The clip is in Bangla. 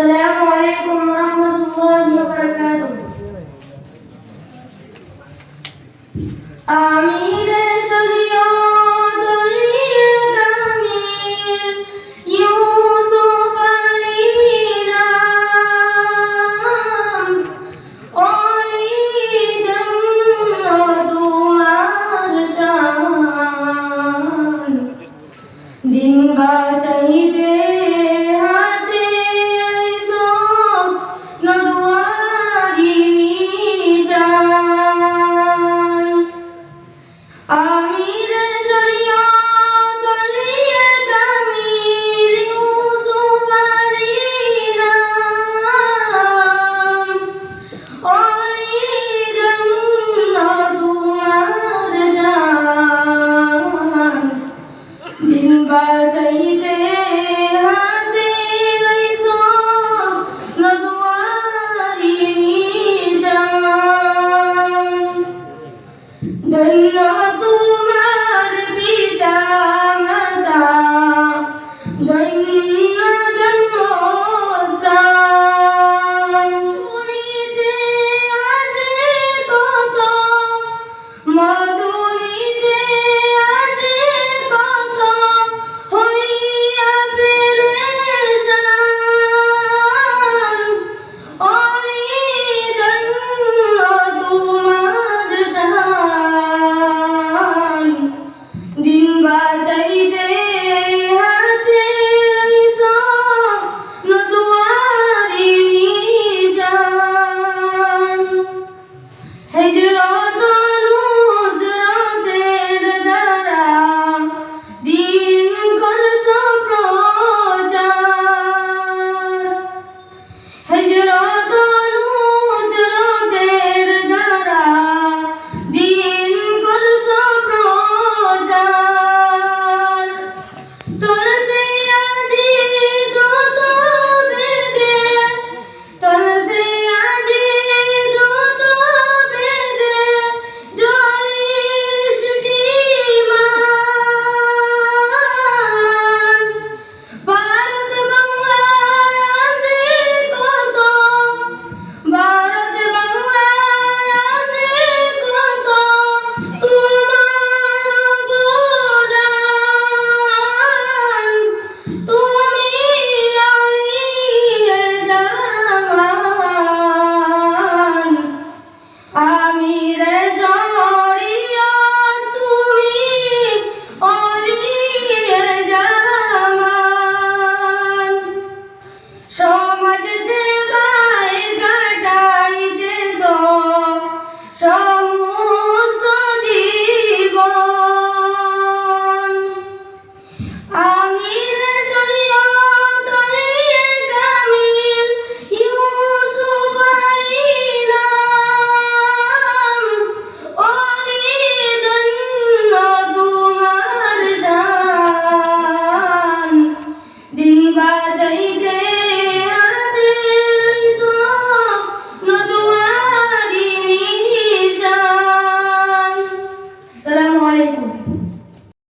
السلام عليكم ورحمة الله وبركاته آمين شريعة الكامل يوسف علينا قولي جنة عرشان دين باچائی دے আমি ধন্য তোমার পিতা মাতা ধন্য